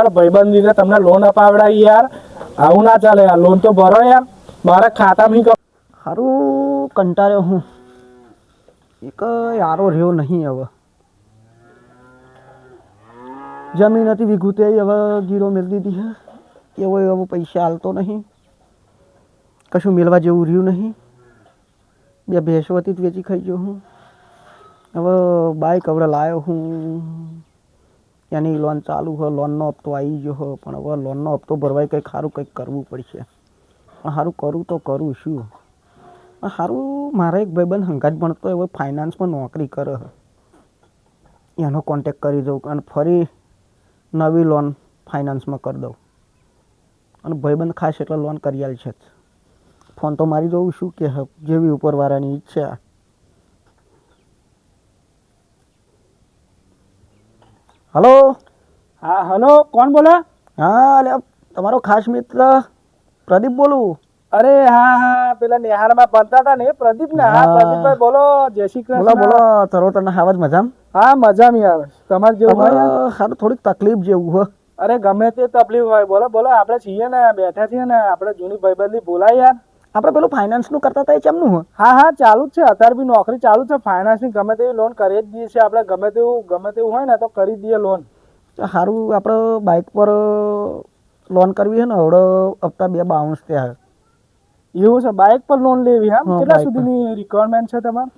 યાર ભાઈબંધ તમને લોન અપાવડાવી યાર. આવું ના ચાલે યાર લોન તો ભરો યાર. મારા ખાતામાં સારું કંટાળ્યો હું. એક યારો રહ્યો નહીં હવે. જમીન હતી વિઘુતે હવે ગીરો મેળ દીધી છે એવો એવો પૈસા હાલતો નહીં. કશું મેળવા જેવું રહ્યું નહીં. બે ભેંસો હતી વેચી ખાઈ ગયો હું. હવે બાય હવે લાવ્યો હું. એની લોન ચાલુ હોય લોનનો હપ્તો આવી ગયો હોય પણ હવે લોનનો હપ્તો ભરવાય કંઈક સારું કંઈક કરવું પડશે પણ સારું કરું તો કરું શું પણ સારું મારા એક ભાઈબંધ હંગાત ભણતો હવે ફાઇનાન્સમાં નોકરી કરે. એનો કોન્ટેક કરી દઉં અને ફરી નવી લોન ફાઇનાન્સમાં કરી દઉં અને ભાઈબંધ ખાસ એટલે લોન કરી છે જ. ફોન તો મારી જોઉં શું કે જેવી ઉપરવાળાની ઈચ્છા હલો? હા હલો કોણ બોલો? હા અલે તમારો ખાસ મિત્ર પ્રદીપ બોલું. અરે હા હા પેલા નિહાળમાં ભણતા હતા ને પ્રદીપ ને હા. પ્રદીપભાઈ બોલો જય શ્રી બોલો કૃષ્ણ. બોલો તરો તને હાવજ મજામ. હા મજા મી આવે તમારે જેવું હોય. સારું થોડીક તકલીફ જેવું હો. અરે ગમે તે તકલીફ હોય બોલો બોલો આપણે છીએ ને બેઠા છીએ ને આપણે જૂની ભાઈબંધી બોલાય યાર. આપણે પેલું ફાઇનાન્સનું કરતા હતા એ કેમનું હો હા હા ચાલુ જ છે. અત્યારે બી નોકરી ચાલુ છે. ફાઇનાન્સની ગમે તેવી લોન કરી જ દઈએ છીએ આપણે. ગમે તેવું ગમે તેવું હોય ને તો કરી દઈએ લોન સારું આપણે બાઇક પર લોન કરવી છે ને હવે હપ્તા બે બાઉન્સ થયા એવું છે. બાઇક પર લોન લેવી હા? હા, કેટલા સુધીની રિક્વાયરમેન્ટ છે તમારે?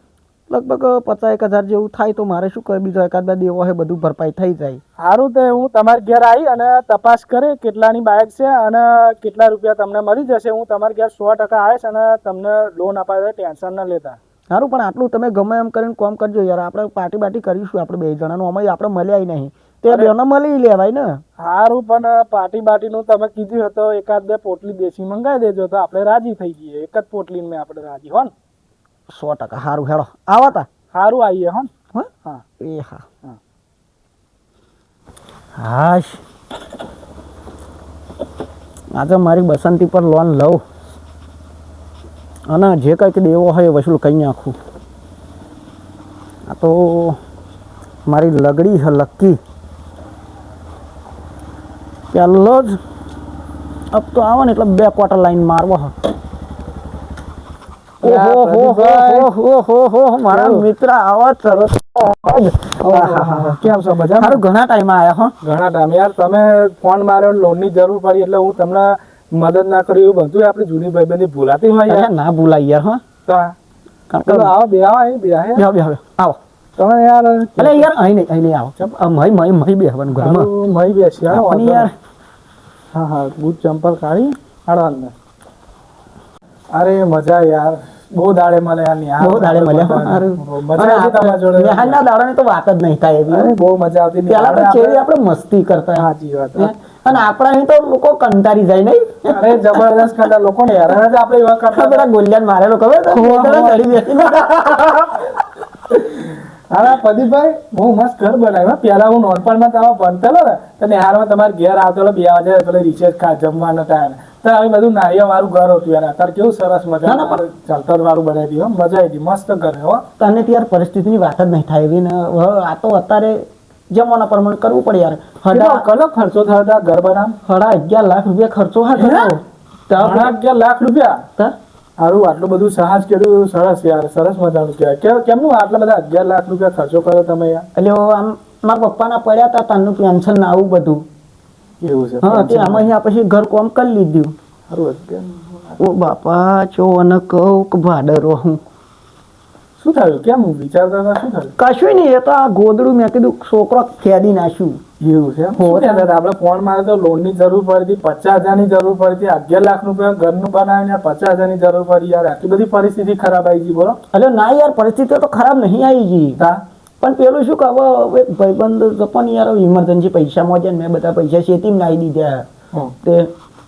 લગભગ પચાસ એક હજાર જેવું થાય તો મારે શું કરે બીજો એકાદ બે દેવો હોય બધું ભરપાઈ થઈ જાય. સારું તો હું તમારા ઘેર આવી અને તપાસ કરી કેટલાની બાઇક છે અને કેટલા રૂપિયા તમને મળી જશે. હું તમારા ઘેર સો ટકા આવીશ અને તમને લોન અપાવે ટેન્શન ન લેતા. સારું પણ આટલું તમે ગમે એમ કરીને કોમ કરજો યાર. આપણે પાર્ટી બાટી કરીશું આપણે બે જણાનું. અમે આપણે મળ્યા નહીં. તે બેનો મળી લેવાય ને. સારું પણ પાર્ટી બાટીનું તમે કીધું હતું એકાદ બે પોટલી દેશી મંગાવી દેજો તો આપણે રાજી થઈ જઈએ. એક જ પોટલી મેં આપણે રાજી હો ને સો ટકા. સારું હેડો. આવા તા સારું આવીએ હો હા? એ હા હા. હાશ. આજે મારી બસંતી પર લોન લઉં. અને જે કંઈક દેવો હોય એ વસૂલ કહી નાખું. આ તો મારી લગડી છે લક્કી. પહેલો જ. હપ્તો આવે ને એટલે બે ક્વાર્ટર લાઈન મારવો હ ઓહો હો હો હો હો હો હો. મારા મિત્ર આવા તરત કેમ છો? મજામાં? સારું ઘણા ટાઈમ આયા હો. ઘણા ટાઈમ યાર તમે ફોન માર્યો લોનની જરૂર પડી એટલે હું તમને મદદ ના કરી એવું બધું આપણી જૂની ભાઈબંધી ભૂલાતી હોય અરે યાર ના ભૂલાય યાર હો. તો કારણ ચલો કે આવો બે આવો અહીં બે આવો. બેહો બેહો બેહો. આવો તમે યાર અહીં નહીં અહીં નહીં આવો. મય મય ઘરમાં. મહી બેસી યાર. હા હા બૂટ ચંપલ કાઢી હાલો અરે મજા યાર. બહુ દાડે બહુ દાડે મળ્યા હો હારું. મજા આવી તમારા જોડે. નિહાળના દાડાની તો વાત જ નહીં થાય એવી. બહુ મજા આવતી. પેલા તો કેવી આપણે- આપણે મસ્તી કરતા. સાચી વાત અને આપણા અહીં તો લોકો કંટાળી જાય નહીં. અરે જબરદસ્ત કરતા લોકોને હેરાન જ આપણે એવા કરતા. પેલા ગોલિયાન મારેલો ખબર છે? હો, હો. પેલા ચડી બેસીને. હા પ્રદીપભાઈ બહુ મસ્ત ઘર બનાવ્યો પેલા હું નોનપણમાં તમે ભણતેલો ને તો નિહાળમાં તમારે ઘેર આવતો બે વાગે પેલે રિસેસ ખા જમવાનો ટાઈમ તો હવે બધું નારિયેળ વાળું ઘર હતું યાર અત્યારે કેવું સરસ મજા ના, ચાલતર વાળું બનાવી દીધું મજા આવી ગઈ મસ્ત ઘર હો. તને તો યાર પરિસ્થિતિની વાત જ નહીં થાય એવી ને આ તો અત્યારે જમવાના પ્રમાણ કરવું પડે યાર. હડા કલો ખર્ચો થયો હતા ઘર બનાવ હડા અગિયાર લાખ રૂપિયા ખર્ચો હા થયો. હડા અગિયાર લાખ રૂપિયા? સારું આટલું બધું સાહસ કર્યું સરસ યાર સરસ મજાનું કહેવાય. કેમનું આટલા બધા અગિયાર લાખ રૂપિયા ખર્ચો કર્યો તમે યાર? એટલે આમ મારા પપ્પાના પડ્યા હતા તારનું પેન્શન ને આવું બધું. એવું છે. હા તે આમાં અહીંયા પછી ઘર કોમ કરી લીધું. ઓ બાપા ચો અને કહું કે ભાડરો હું. શું થયું? કેમ વિચારતા હતા? શું થયું? કશું નહીં એ તો આ ગોદડું મેં કીધું છોકરો ખેડી નાખ્યું. એવું છે? આપણે ફોન મારે તો લોનની જરૂર પડતી પચાસ હજારની જરૂર પડતી અગિયાર લાખ રૂપિયા ઘરનું બનાવીને પચાસ હજારની જરૂર પડી યાર. આટલી બધી પરિસ્થિતિ ખરાબ આવી ગઈ બોલો. એટલે ના યાર પરિસ્થિતિ તો ખરાબ નહીં આવી ગઈ. તા? પણ પેલું શું કહો એક ભાઈબંધ પણ યાર ઇમરજન્સી પૈસા મોજે મેં બધા પૈસા શેતીમાં લાવી દીધા. તે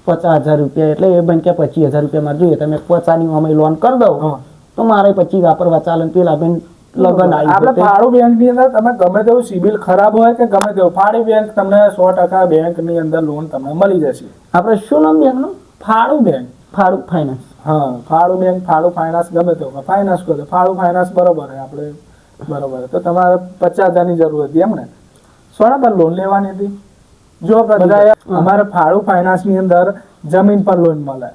પચાસ હજાર રૂપિયા એટલે એ બેન કે પચીસ હજાર રૂપિયા મારે જોઈએ. તમે પચાસની અમે લોન કરી દઉં. તો મારે પછી વાપરવા ચાલે પેલા બેન લગન આપણે ફાળું બેંકની અંદર તમે ગમે તેવું સિબિલ ખરાબ હોય કે ગમે તેવું ફાળી બેંક તમને સો ટકા બેંકની અંદર લોન તમને મળી જશે. આપણે શું નામ બેંકનું ફાળું બેંક ફાળું ફાઇનાન્સ હા ફાળું બેંક ફાળું ફાઇનાન્સ ગમે તેવું ફાઇનાન્સ કરો. ફાળું ફાઇનાન્સ બરોબર આપણે બરોબર. તો તમારે પચાસ હજારની જરૂર હતી એમ ને? સોના પર લોન લેવાની હતી? જો બધા અમારે ફાળું ફાઇનાન્સની અંદર જમીન પર લોન મળે.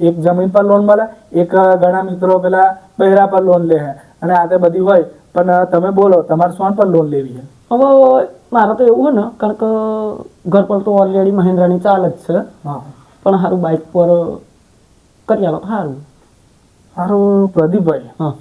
એક જમીન પર લોન મળે એક ઘણા મિત્રો પેલા બહેરા પર લોન લે અને આ તે બધી હોય પણ તમે બોલો તમારે સોન પર લોન લેવી છે? હવે મારે તો એવું હોય ને કારણ કે ઘર પર તો ઓલરેડી મહેન્દ્રાની ચાલે જ છે. હા. પણ સારું બાઇક પર કરી આવો સારું સારું પ્રદીપભાઈ. હા.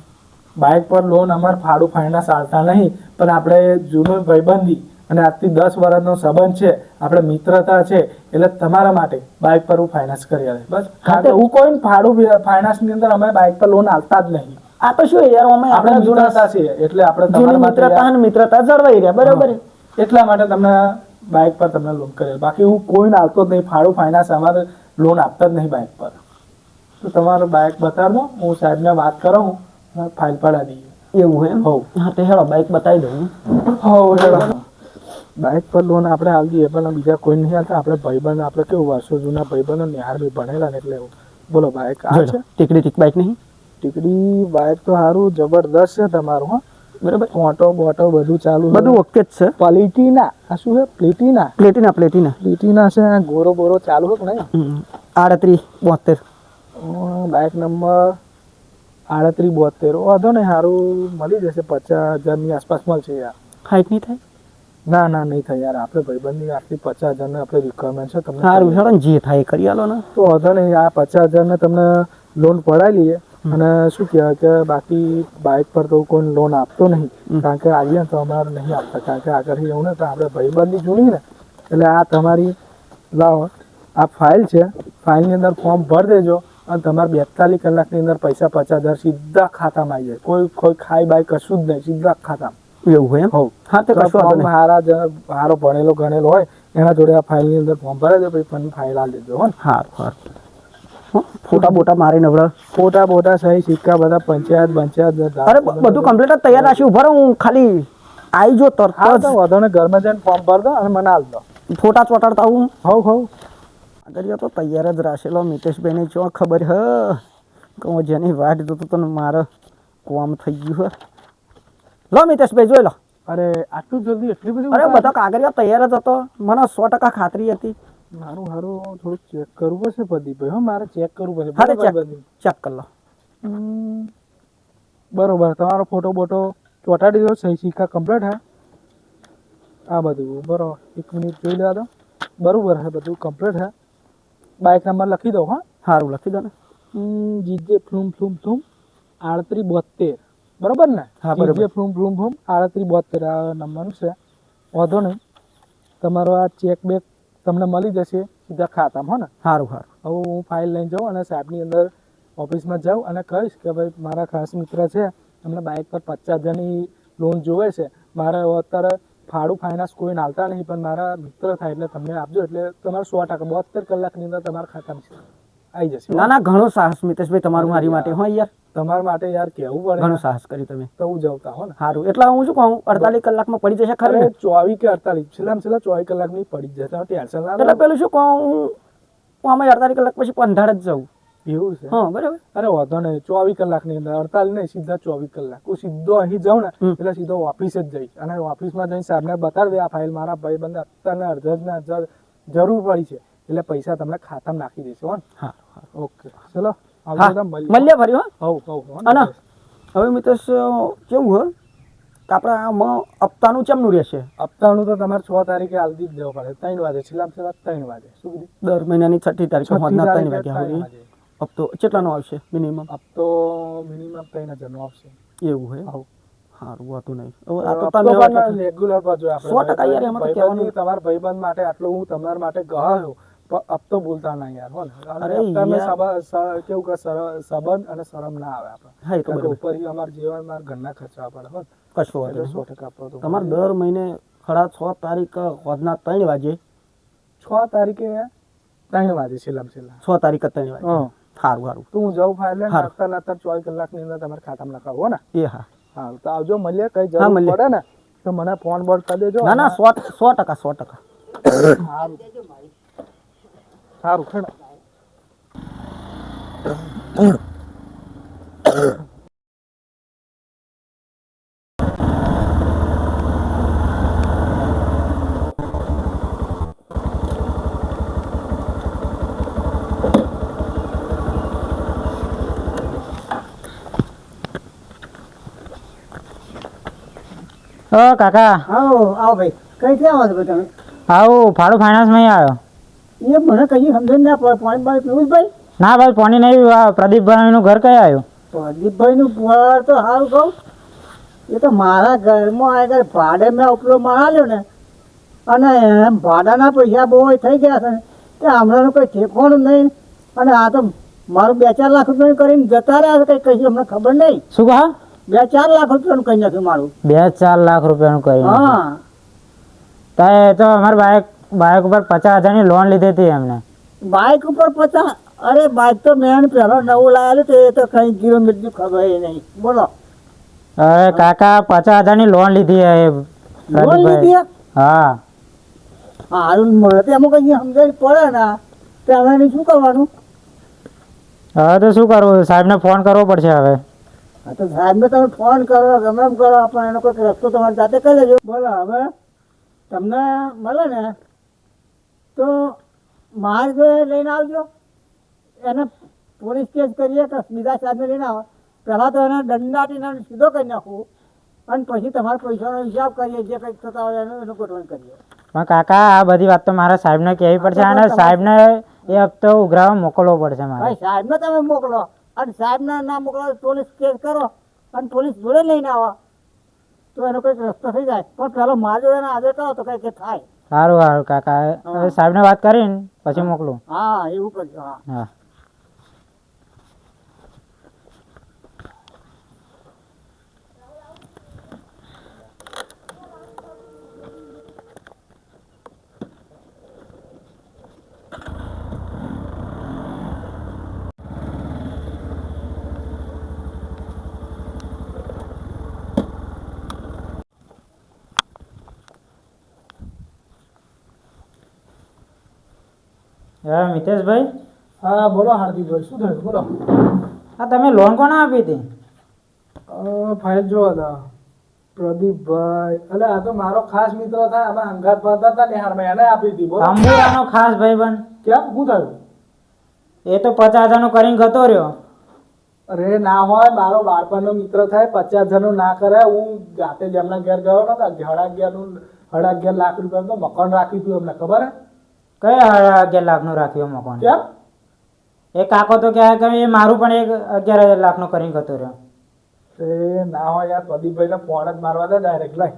બાઇક પર લોન અમારે ફાળું ફાઇનાન્સ આવતા નહીં પણ આપણે જૂનો ભાઈબંધી અને આજથી દસ વર્ષનો સંબંધ છે આપણે મિત્રતા છે એટલે તમારા માટે બાઇક પર હું ફાઇનાન્સ કરી આવે બસ. કે હું કોઈ ફાળું ફાઇનાન્સની અંદર અમે બાઇક પર લોન આપતા જ નહીં. આપણે શું યાર અમે આપણે આપણા છીએ એટલે આપણે તમારા મિત્રતા અને મિત્રતા જળવાઈ રહ્યા બરાબર? એટલા માટે તમને બાઇક પર તમને લોન કરેલ બાકી હું કોઈને આવતો જ નહીં ફાળું ફાઇનાન્સ અમારે લોન આપતા જ નહીં બાઇક પર. તો તમારું બાઇક બતાવો હું સાહેબને વાત કરું ફાઇલ પડા દઈએ. એવું એમ? હોવ. હા તે હેડો બાઇક બતાવી દઉં હો. ચલો બાઇક પર લોન આપણે આવી દઈએ પણ બીજા કોઈ નહીં આવતા આપણે ભાઈબંધ આપણે કેવું વર્ષો જૂના ભાઈબંધો નિહાર બી ભણેલા ને એટલે બોલો બાઇક આ છે? ટીકડી ટીક બાઇક નહીં? ટીકડી બાઇક તો સારું જબરદસ્ત છે તમારું હા. બરાબર. ફોટો બોટો બધું ચાલુ બધું ઓકે જ છે. પ્લેટિના આ શું છે? પ્લેટીના. Platina Platina. પ્લેટિના છે ગોરો બોરો ચાલુ છે કે નહીં? આડત્રીસ બોતેર. બાઇક નંબર આડત્રીસ બોતેર. વાંધો ને સારું મળી જશે પચાસ હજારની આસપાસ મળશે યાર. હાઈટ નહીં થાય? ના ના નહીં થાય યાર. આપણે ભાઈબંધની આટલી પચાસ હજારની આપણે રિક્વાયરમેન્ટ છે તમને સારું સારું જે થાય કરી આલો ને. તો વાંધો નહીં આ પચાસ હજારને તમને લોન પડાવી લઈએ. અને શું કહેવાય કે બાકી બાઇક પર તો કોઈ લોન આપતો નહીં. કારણ કે આવીએ તો અમારે નહીં આપતા. કારણ કે આગળથી એવું ને તો આપણે ભાઈબંધી જૂની ને. એટલે આ તમારી લાવો આ ફાઇલ છે. ફાઇલની અંદર ફોર્મ ભરી દેજો. અને તમારે બેતાલીસ કલાકની અંદર પૈસા પચાસ હજાર સીધા ખાતામાં આવી જાય. કોઈ કોઈ ખાઈ બાય કશું જ નહીં સીધા ખાતામાં. એવું એમ? હોવ. હા તે કશું હારા જ- હારો ભણેલો ગણેલો હોય એના જોડે આ ફાઇલની અંદર ફોર્મ ભરાઈ દે પછી પણ ફાઇલ આ દેજો હો હા ફોટા બોટા મારી નવડા ફોટા બોટા સહી સિક્કા બધા પંચાયત પંચાયત અરે બધું કમ્પ્લીટ તૈયાર રાખ્યું. ઊભા હું ખાલી આવી જો તરત જ. તો ઘરમાં જઈને ફોર્મ ભર દો અને મને આલ દો. ફોટા ચોટાડતા હું. હવ હવ. આગળ તો તૈયાર જ રાખેલો મિતેશભાઈને ચો ખબર હ. કે હું જેની વાટ જોતો તો મારો મારે કોમ થઈ ગયું હ. લો મિતેશભાઈ જોઈ લો. અરે આટલું જલ્દી એટલી બધી અરે બધા કાગળિયા તૈયાર જ હતો. મને સો ટકા ખાતરી હતી. મારું હારું થોડું ચેક કરવું પડશે પ્રદીપભાઈ. હો મારે ચેક કરવું પડશે. ચેક? ચેક કરી લો. હમ, બરોબર. તમારો ફોટો બોટો ચોંટાડી દો. સહી સિક્કા કમ્પ્લીટ હે? આ બધું બરોબર. એક મિનિટ જોઈ લેવા દો. બરોબર હે બધું કમ્પ્લીટ હે? બાઇક નંબર લખી દો હા. સારું લખી દો ને. જીજે ફ્લુમ ફ્લુમ ફ્લુમ આડત્રી બોતેર બરોબર ને? હા, બરોબર. ફ્લુમ ફ્લુમ ફ્લુમ આડત્રીસ બોતેર આ નંબર છે. વાંધો નહીં. તમારો આ ચેક બેક તમને મળી જશે સીધા ખાતામાં હો ને? સારું સારું હવે હું ફાઇલ લઈને જાઉં અને સાહેબની અંદર ઓફિસમાં જાઉં અને કહીશ કે ભાઈ મારા ખાસ મિત્ર છે એમને બાઇક પર પચાસ હજારની લોન જોવે છે. મારે અત્યારે ફાળું ફાઇનાન્સ કોઈ નાલતા નહીં પણ મારા મિત્ર થાય એટલે તમને આપજો. એટલે તમારે સો ટકા બોતેર કલાકની અંદર તમારા ખાતામાં આવી જશે. ના ના ઘણો સાહસ મિતેશભાઈ તમારું મારી માટે. હો યાર. તમારા માટે યાર કેવું પડે ઘણો સાહસ કર્યું તમે. તો હું જવતા હો ને. સારું એટલે હું શું કહું? અડતાલીસ કલાકમાં પડી જશે ખરે ચોવીસ કે અડતાલીસ? છેલ્લા છેલ્લા ચોવીસ કલાકની પડી જશે. ટેન્શન ના એટલે પેલું શું કહું? હું આમાં અમે અડતાલીસ કલાક પછી પંધાડ જ જાઉં. એવું છે? હા બરાબર. અરે વાંધો નહીં ચોવીસ કલાકની અંદર અડતાલીસ નહીં સીધા ચોવીસ કલાક. હું સીધો અહીં જાઉં ને એટલે સીધો ઓફિસ જ જઈશ. અને ઓફિસમાં જઈને સાહેબને બતાવી દે આ ફાઇલ મારા ભાઈબંધ અત્યારના અડધા ને અડધા જરૂર પડી છે. એટલે પૈસા તમને ખાતામાં નાખી દેશે હો. હા ઓકે. ચલો મળીએ. ફરી હો. હવ. અને હવે મિત્ર કેવું હોય કે આપણે આમાં હપ્તાનું ચમનું રહેશે? હપ્તાનું તો તમારે છ તારીખે હાલથી જ દેવો પડે. ત્રણ વાગે છેલ્લા છેલ્લા ત્રણ વાગે. શું દર મહિનાની છઠ્ઠી તારીખ ત્રણ વાગે. હપ્તો કેટલાનો આવશે? મિનિમમ હપ્તો મિનિમમ ત્રણ હજારનો આવશે. એવું હે? હવ સારું હોતું નહીં. હવે આ તો તમે રેગ્યુલર બાજુ આપણે 100% યાર, એમાં તો કહેવાનું. તમારા ભાઈબંધ માટે આટલું હું તમારા માટે ગહાયો પણ હપ્તો ભૂલતા ના યાર હો અરે તમે. કેવું કે સંબંધ અને શરમ ના આવે આપણે. હા એ તો બરાબર. ઉપરથી જીવન માર ઘરના ખર્ચા પડે હો કશો વાંધો એટલે નહીં. સો ટકા આપવો તો તમારે દર મહિને ખરા 6 તારીખ હોદના ત્રણ વાગે? છ તારીખે ત્રણ વાગે છેલ્લા છેલ્લા. છ તારીખ ત્રણ વાગે. સારું સારું તો હું જાઉં ફાઇલ નાખતા અત્યારે ને અત્યારે ચોવીસ કલાકની અંદર તમારા ખાતામાં લખાવો ને? એ હા. હા તો આવજો મળીએ કઈ જરૂર પડે ને તો મને ફોન બોર્ડ કરી દેજો ના ના સો સો ટકા સો ટકા. સારું સારું ખેડ ઓ કાકા. આવો આવો ભાઈ. કઈથી આવો છો ભાઈ ફાળો ફાઇનાન્સમાં આવ્યો એ મને કઈ સમજણ ના પડે. પાણી બાળી પીવું ભાઈ? ના ભાઈ પોની નહીં આ પ્રદીપભાઈનું ઘર કઈ આવ્યું પ્રદીપભાઈ નું ઘર તો હાલ કહું. એ તો મારા ઘરમાં આગળ ભાડે મેં ઉપલો માળ્યો ને અને ભાડાના પૈસા બહુ થઈ ગયા છે ને હમણાં કોઈ ઠેકવાનું નહીં. અને આ તો મારું બે ચાર લાખ રૂપિયા કરીને જતા રહ્યા છે કંઈ કઈ અમને ખબર નહીં. શું કહો? બે ચાર લાખ રૂપિયાનું કહી નાખ્યું મારું? બે ચાર લાખ રૂપિયાનું કરી હા. તો એ તો અમારે બાઇક બાઇક ઉપર પચાસ હજારની લોન લીધી હતી એમને. બાઇક ઉપર પચાસ અરે બાઇક તો મેં પહેલો નવું લાવેલું તો એ તો કઈ કિલોમીટર ખબર નહીં. બોલો. અરે કાકા પચાસ હજારની લોન લીધી હે એ લોન લીધી હે? હારું મળે. તો એમાં કઈ સમજાય પડે ને. તો હવે શું કરવાનું? હવે તો શું કરવું? સાહેબને ફોન કરવો પડશે હવે. હા તો સાહેબને તમે ફોન કરો ગમે એમ કરો પણ એનો કોઈ રસ્તો તમારી જાતે કરી લેજો બોલો હવે તમને મળે ને તો માર્ગ જો લઈને આવજો. એને પોલીસ કેસ કરીએ કે બીજા સાહેબને લઈને આવો. પહેલાં તો એને દંડાટીને સીધો કરી નાખવું અને પછી તમારા પૈસાનો હિસાબ કરીએ જે કંઈક થતા હોય એનું એનું ગોઠવણ કરીએ. પણ કાકા આ બધી વાત તો મારા સાહેબને કહેવી પડશે અને સાહેબને એ હપ્તો ઉઘરાવા મોકલવો પડશે મારે. સાહેબને તમે મોકલો. અને સાહેબના ના મોકલો તો પોલીસ કેસ કરો અને પોલીસ જોડે લઈને આવો. તો એનો કંઈક રસ્તો થઈ જાય. પણ પેલો માર જોડે હાજર કરો તો કંઈક થાય. સારું સારું કાકા. હવે સાહેબને વાત કરીને પછી મોકલું. હા એવું કરજો હા. હા મિતેશભાઈ? હા બોલો હાર્દિકભાઈ શું થયું? બોલો. હા તમે લોન કોને આપી હતી? ફાઇલ જો હતા પ્રદીપભાઈ એટલે આ તો મારો ખાસ મિત્ર થાય અમે અંગાત ભરતા હતા ને હારમાં એને આપી હતી બોલો. તાંબુરાનો ખાસ બન કેમ? શું થયું? એ તો પચાસ હજારનું કરીને ગતો રહ્યો. અરે ના હોય મારો બાળપણનો મિત્ર થાય પચાસ હજારનું ના કરે હું જાતે જ એમના ઘેર ગયો નતો અઢાર અગિયારનું અઢાર અગિયાર લાખ રૂપિયાનું મકાન રાખ્યું હતું એમને ખબર હે? કયા અગિયાર લાખનું રાખ્યું મકાન? કેમ? એ કાકો તો કહે કે એ મારું પણ એક અગિયાર હજાર લાખનું કરીને ગતો રહ્યો. એ ના હોય યાર પ્રદીપભાઈને ફોન જ મારવા દે ડાયરેક્ટ લાય.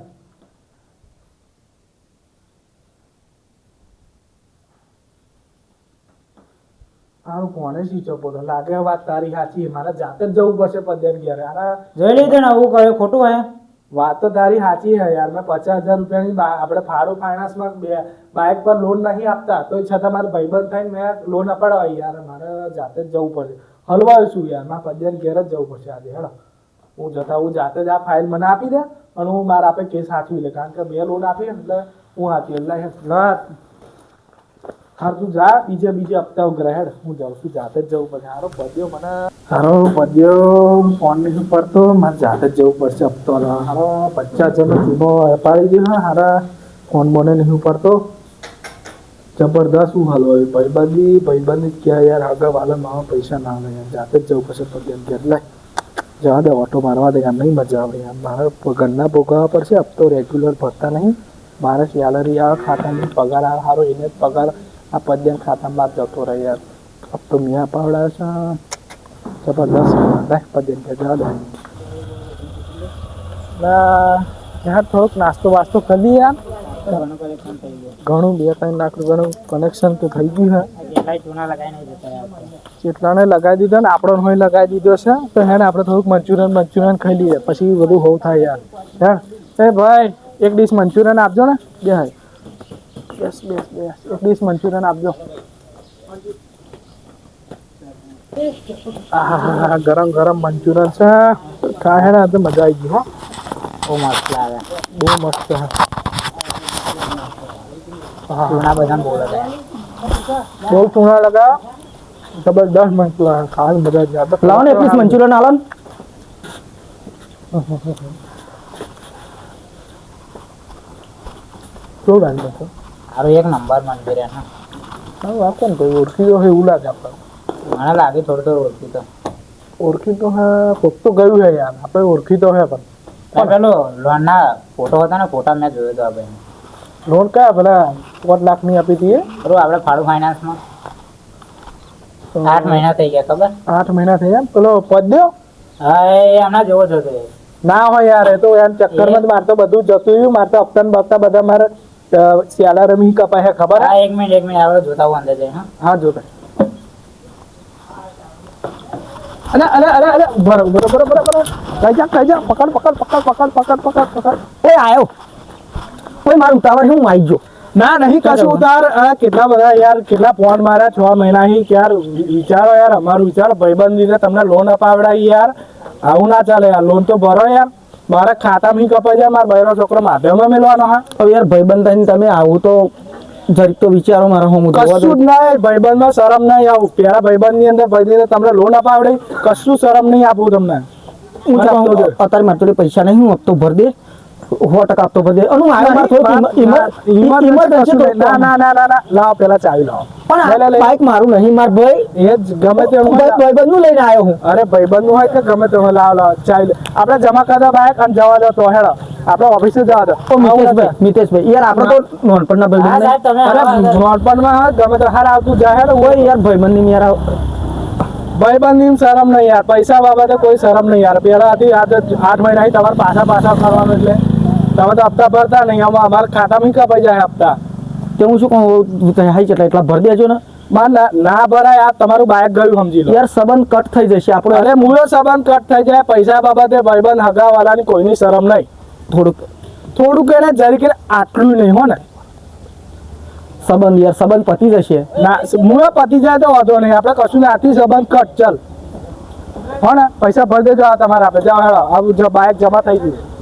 આનું કોને સ્વિચ પોતો લાગે વાત તારી સાચી મારે જાતે જ જવું પડશે પંદર અગિયાર. જોઈ લીધું ને આવું કહ્યું ખોટું હોય. વાત તો તારી સાચી છે યાર, મેં પચાસ હજાર રૂપિયાની આપણે ફાળો ફાઇનાન્સમાં બાઇક પર લોન નહીં આપતા, તો છતાં મારે ભાઈબંધ થઈને મેં લોન અપાડવા યાર, મારે જાતે જ જવું પડશે. હલવાયું છું યાર? મારે પદ્યાર ઘેર જ જવું પડશે આજે, હેડો. હું જતા, હું જાતે જ આ ફાઇલ મને આપી દે અને હું મારા આપે કેસ સાચવી લે. કારણ કે બે લોન આપી એટલે હું સાચવી એટલે હે. હાર તું જા, બીજે બીજે હપ્તા ગ્રહેડ હું જાઉં છું. જાતે જ જવું પડશે. હારો પદ્યો મને. હારો પદ્યો ફોન નહીં પડતો મારે જાતે જ જવું પડશે હપ્તો હારો, પચાસ હજારનો જૂનો અપાડી દે. હા, હારા ફોન બોને નહીં પડતો જબરદસ્ત હું હલવાયું ભાઈબંધી ભાઈબંધી જ ક્યાં યાર? આગળ વાલે મારા પૈસા ના આવે યાર. જાતે જ જવું પડશે પદ્યો ઘેર. લે, જવા દે, ઓટો મારવા દે યાર. નહીં મજા આવે યાર. મારે ઘરના ભોગવવા પડશે. હપ્તો રેગ્યુલર ભરતા નહીં. મારે સેલરી આવે ખાતાની પગાર આવે સારો એને પગાર આ પદ્યન ખાતામાં જતો રહે યાર તો મિયા પાવડાવે છે જબરદસ્ત લે પદ્યન કે જવા દે યાર થોડોક નાસ્તો વાસ્તો કરી ઘણું બે ત્રણ લાખ રૂપિયાનું કનેક્શન તો થઈ ગયું છે કેટલાને લગાવી દીધો ને આપણો હોય લગાવી દીધો છે તો હે ને આપણે થોડુંક મંચુરિયન મંચુરિયન ખાઈ લઈએ પછી બધું હોવ થાય યાર હે એ ભાઈ એક ડીશ મંચુરિયન આપજો ને બે હાય બેસ બેસ બેસ એક ડીશ મંચુરિયન આપજો આહાહા, ગરમ ગરમ મંચુરિયન છે ખાય હે ને આ તો મજા આવી ગઈ હો બહુ મસ્ત લાગે બહુ મસ્ત છે હા ચૂના બધા બહુ લગાવ્યા બહુ ચૂના લગા જબરદસ્ત મંચુરિયન ખાવાની મજા આવી જાય લાવો ને એક પીસ મંચુરિયન આલો ને કેવું લાગે છે એક નંબર મંદિર હા હા વાત કોણ કોઈ ઓળખી તો એવું લાગે આપણે મને લાગે થોડું થોડું ઓળખી તો. ઓળખી તો હે કોક તો ગયું હે યાર આપણે ઓળખી તો હે પણ. પેલો લોન ના ફોટો હતા ને ફોટા મેં જોયો હતો આપણે લોન કયા પેલા પાંચ લાખની આપી હતી? બરોબર આપણે ફાળું ફાઇનાન્સમાં આઠ મહિના થઈ ગયા ખબર? આઠ મહિના થઈ ગયા પેલો પદ દ્યો? હા એ હમણાં જોવો છો તે ના હોય યાર એ તો એમ ચક્કરમાં જ મારે તો બધું જતું રહ્યું મારે તો હપ્તા બપ્તા બધા મારે સ્યાલા રમી કપાય છે ખબર હે? હા એક મિનિટ એક મિનિટ આપણે જોતા હું અંદર જઈને હા. હા જોતા. અરે અરે અરે અરે બરો બરો બરો બરો બરો કઈ જા કઈ જા પકડ પકડ પકડ પકડ પકડ પકડ પકડ. એ આવ્યો કોઈ મારું ઉતાવળ હું આવી જો ના નહીં કશું ઉતાર કેટલા બધા યાર કેટલા ફોન માર્યા છ મહિનાથી કે યાર વિચારો યાર અમારું વિચારો ભાઈબંધ લીધે તમને લોન અપાવડાવી યાર. આવું ના ચાલે યાર લોન તો ભરો યાર. મારા ખાતામાં કપાઈ જાય મારા બહેરો છોકરો માધ્યમમાં મેળવાનો હા. હવે યાર ભાઈબંધ થઈને તમે આવું તો જરીક તો વિચારો મારા હું કશું જ નહીં ભાઈબંધમાં શરમ નહીં આવું. પેલા ભાઈબંધની અંદર ભાઈ તમને લોન અપાવડે કશું શરમ નહીં આપવું તમને. અત્યારે મારે પૈસા નહીં હું હપ્તો ભર દે. સો ટકા દે અને મારે તો ના ના ના ના ના. લાવો પેલા ચાવી લાવો. પણ. બાઈક મારું નહીં માર ભાઈ. એ જ ગમે તે. ભાઈબંધનું લઈને આવ્યો હું. અરે ભાઈબંધનું હોય કે ગમે તે લાવ લાવ. ચાવી આપણે જમા કરતા બાઈક અને જવા દો તો હેડો આપણે ઓફિસે જવા દો. મિતેશભાઈ મિતેશભાઈ યાર આપણે તો નોનપણના ભાઈબંધ સાહેબ તમે અરે હોય, ગમે તે હાર આવતું જાહેર હોય યાર ભાઈબંધની યાર ભાઈબંધની શરમ નહીં યાર. પૈસા બાબતે કોઈ શરમ નહીં યાર. હતી આઠ મહિનાથી તમારે પાછા પાછા કરવાનું એટલે તમે તો હપ્તા ભરતા નહીં. આમાં અમારા ખાતામાં કપાઈ જાય હપ્તા. તે હું શું કહું? હાઈ કેટલા એટલા ભરી દેજો ને. ના ના ભરાય આ તમારું બાઇક ગયું સમજી લો. યાર સંબંધ કટ થઈ જશે. આપણો અરે મૂળો સંબંધ કટ થઈ જાય. પૈસા બાબતે ભાઈબંધ હગાવાલાની કોઈની શરમ નહીં. થોડુંક થોડુંક એને જરી કે આટલું નહીં હો ને. સંબંધ, યાર, સંબંધ પતી જશે. ના, મૂળ પતી જાય તો વાંધો નહીં. આપણે કશું ને આથી સંબંધ કટ, ચાલ. હા ને? પૈસા ભરી દેજો આ તમારા આપણે જાઓ, હેડો. આવું બાઇક જમા થઈ ગયું.